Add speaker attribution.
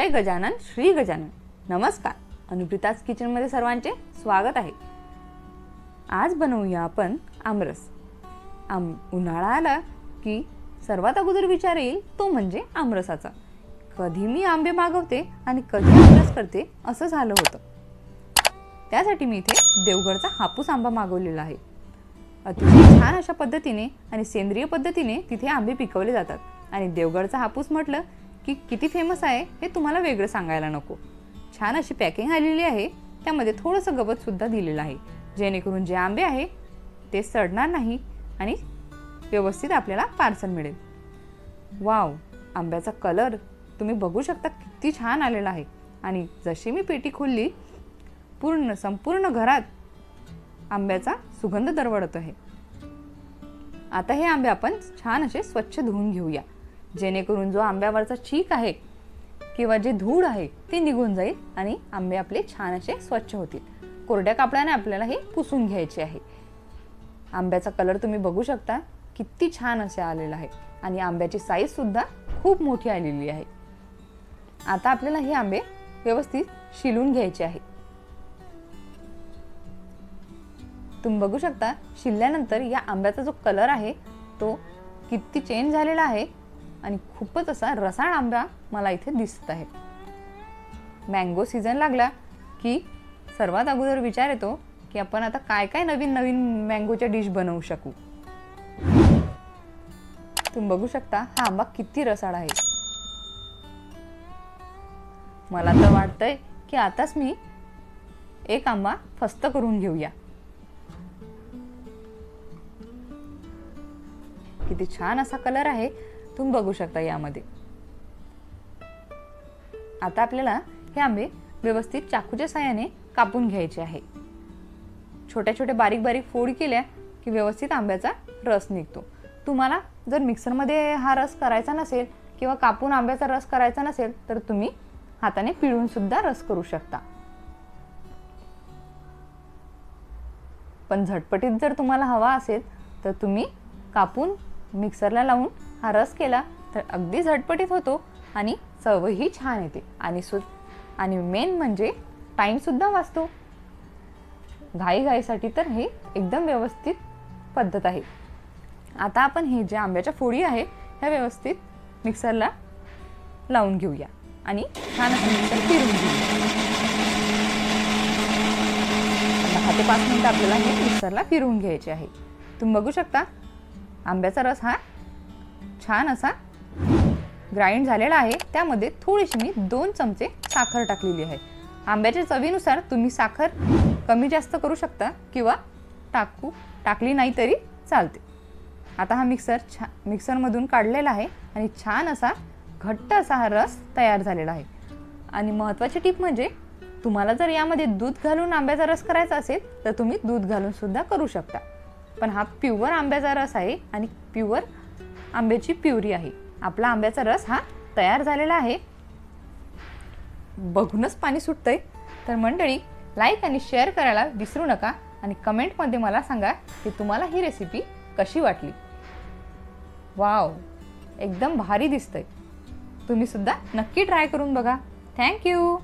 Speaker 1: जय गजानन श्री गजानन. नमस्कार. अनुप्रिताज किचनमध्ये सर्वांचे स्वागत आहे. आज बनवूया आपण आमरस. आम उन्हाळा आला की सर्वात अगोदर विचार येईल तो म्हणजे आमरसाचा. कधी मी आंबे मागवते आणि कधी आमरस करते असं झालं होतं. त्यासाठी मी इथे देवगडचा हापूस आंबा मागवलेला आहे. अतिशय छान अशा पद्धतीने आणि सेंद्रिय पद्धतीने तिथे आंबे पिकवले जातात. आणि देवगडचा हापूस म्हटलं की किती फेमस आहे हे तुम्हाला वेगळं सांगायला नको. छान अशी पॅकिंग आलेली आहे त्यामध्ये थोडंसं गवतसुद्धा दिलेलं आहे. जेणेकरून जे आंबे आहे ते सडणार नाही आणि व्यवस्थित आपल्याला पार्सल मिळेल. वाव आंब्याचा कलर तुम्ही बघू शकता किती छान आलेला आहे. आणि जशी मी पेटी खोलली पूर्ण संपूर्ण घरात आंब्याचा सुगंध दरवळत आहे. आता हे आंबे आपण छान असे स्वच्छ धुवून घेऊया. जेणेकरून जो आंब्यावरचा चीक आहे किंवा जे धूळ आहे ते निघून जाईल आणि आंबे आपले छान असे स्वच्छ होतील. कोरड्या कापडाने आपल्याला हे पुसून घ्यायचे आहे. आंब्याचा कलर तुम्ही बघू शकता किती छान असे आलेला आहे आणि आंब्याची साईजसुद्धा खूप मोठी आलेली आहे. आता आपल्याला हे आंबे व्यवस्थित शिलून घ्यायचे आहे. तुम्ही बघू शकता शिरल्यानंतर या आंब्याचा जो कलर आहे तो किती चेंज झालेला आहे आणि खूपच असा रसाळ आंबा मला इथे दिसत आहे. मँगो सीझन लागला की सर्वात अगोदर विचार येतो की आपण आता काय काय नवीन नवीन मँगोच्या डिश बनवू शकू. तुम्ही बघू शकता हा आंबा किती रसाळ आहे. मला तर वाटतंय की आताच मी एक आंबा फस्त करून घेऊया. किती छान असा कलर आहे. तुम्ही बघू शकता यामध्ये. आता आपल्याला हे आंबे व्यवस्थित चाकूच्या साह्याने कापून घ्यायचे आहे. छोट्या छोट्या बारीक बारीक फोड केल्या की व्यवस्थित आंब्याचा रस निघतो. तुम्हाला जर मिक्सरमध्ये हा रस करायचा नसेल किंवा कापून आंब्याचा रस करायचा नसेल तर तुम्ही हाताने पिळून सुद्धा रस करू शकता. पण झटपटीत जर तुम्हाला हवा असेल तर तुम्ही कापून मिक्सरला लावून हा रस केला तर अगदी झटपटीत होतो आणि चवही छान येते. आणि सु आणि मेन म्हणजे टाईमसुद्धा वाचतो. घाईघाईसाठी तर हे एकदम व्यवस्थित पद्धत आहे. आता आपण हे जे आंब्याच्या फोडी आहे ह्या व्यवस्थित मिक्सरला लावून घेऊया आणि छान असं मिक्सर फिरून घेऊया. दहा ते पाच मिनटं आपल्याला हे मिक्सरला फिरवून घ्यायचे आहे. तुम्ही बघू शकता आंब्याचा रस हा छान असा ग्राइंड झालेला आहे. त्यामध्ये थोडीशी मी दोन चमचे साखर टाकलेली आहे. आंब्याच्या चवीनुसार तुम्ही साखर कमी जास्त करू शकता किंवा टाकू टाकली नाही तरी चालते. आता हा मिक्सर छा मिक्सरमधून काढलेला आहे आणि छान असा घट्ट असा हा रस तयार झालेला आहे. आणि महत्त्वाची टीप म्हणजे तुम्हाला जर यामध्ये दूध घालून आंब्याचा रस करायचा असेल तर तुम्ही दूध घालूनसुद्धा करू शकता. पण हा प्युअर आंब्याचा रस आहे आणि प्युअर आंब्याची प्युरी आहे. आपला आंब्याचा रस हा तयार झालेला आहे. बघूनच पाणी सुटतंय. तर मंडळी लाईक आणि शेअर करायला विसरू नका आणि कमेंटमध्ये मला सांगा की तुम्हाला ही रेसिपी कशी वाटली. वाव एकदम भारी दिसतंय. तुम्ही सुद्धा नक्की ट्राय करून बघा. थँक्यू